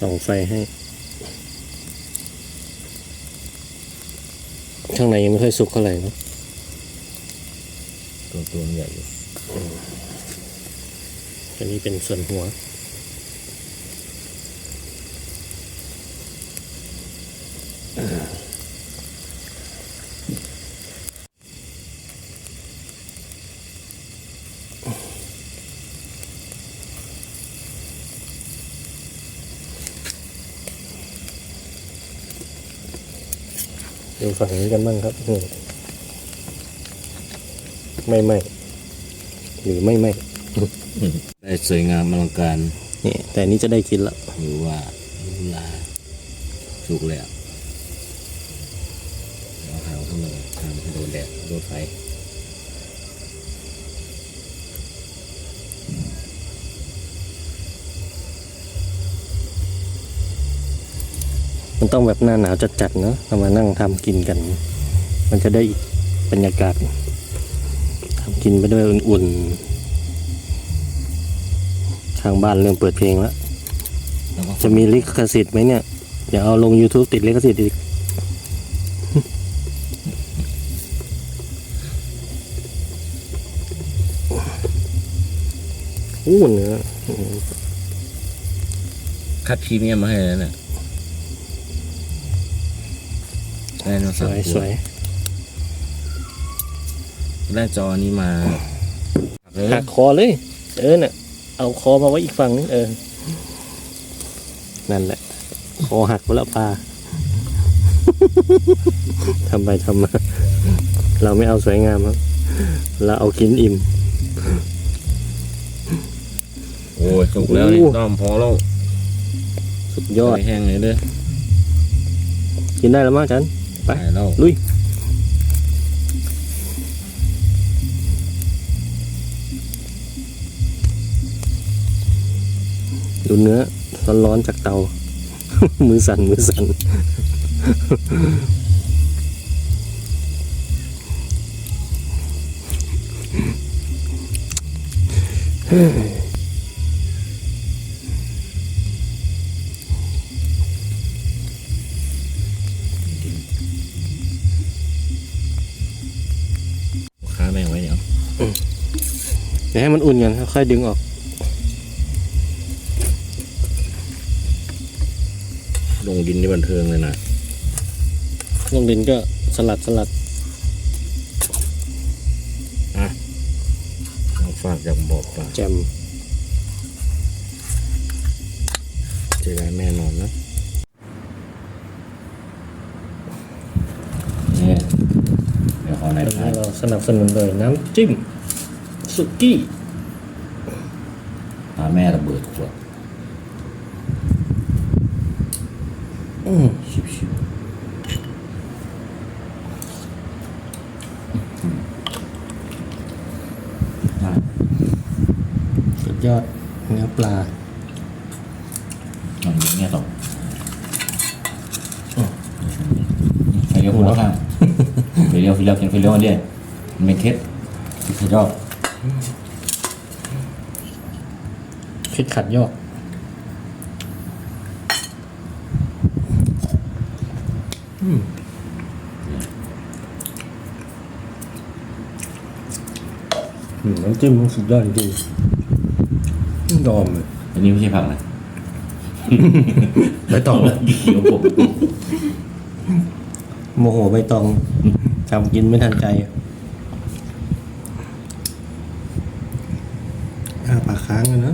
ส่องไฟให้ ข้างในยังไม่ค่อยสุกเท่าไหร่เนอะตัวตัวมันใหญ่อยู่อันนี้เป็นส่วนหัว ดูฝั่งนี้กันบ้างครับนี่ไม่ไหมหรือไม่ไหมได้สวยงามอลังการนี่แต่อันนี้จะได้กินละหรือว่าลูลาสุกแล้วเอาหางขึ้นมาทำให้โดนแดดโดนไฟ มันต้องแบบหน้าหนาวจัดๆเนาะเรามานั่งทำกินกัน มันจะได้อีกบรรยากาศทำกินไปด้วยอุ่นๆทางบ้านเริ่มเปิดเพลงแล้ว จะมีลิขสิทธิ์ไหมเนี่ยเดี๋ยวเอาลง YouTube ติดลิขสิทธิ์อีกอู้เนื้อคัดพรีเมียมมาให้แล้วเนี่ย ได้โนสเสาวยร์สวยได้จอนี้มาเออหักคอเลย เออเนี่ยเอาคอมาไว้อีกฝั่งนึงเออ นั่นแหละ คอหักไปแล้วปลาทำไปทำมา เราไม่เอาสวยงามครับ เราเอากินอิ่ม โอ้ยสุกแล้วนี่โอ้ต้อมพอแล้วสุดยอดไปแห้งเลยเด้อกินได้แล้วมั้งจัน ไปไปแล้วลุยดูเนื้อร้อนๆจากเตา มือสั่นมือสั่นค้า เดี๋ยวให้มันอุ่นก่อนค่อยๆดึงออก ลงดินนี่บันเทิงเลยนะลงดินก็สลัดสลัดเอาฝากจากบอกฝากแจมเจอกันแม่นอนนะเนี่ยเดี๋ยวขอไหนตอนพานี้เราสนับสนุนโดยน้ำจิ้ม สุกี้พาแม่ระเบิดขวดอืมชิบชิบสุดยอดเนื้อปลาลองยิงเนี่ยต่อไฟเลี้ยวหัวข้างไฟเลี้ยวไฟเลี้ยวกินไฟเลี้ยวมาเรื่อยมันไม่เค็ดสุดยอด พริกขัดยอกอืมอืมน้ำจิ้มมันสุดยอดจริงยอมเลยอันนี้ไม่ใช่ผักนะใบตองเขียวผมโมโหใบตองทำกินไม่ทันใจ อ้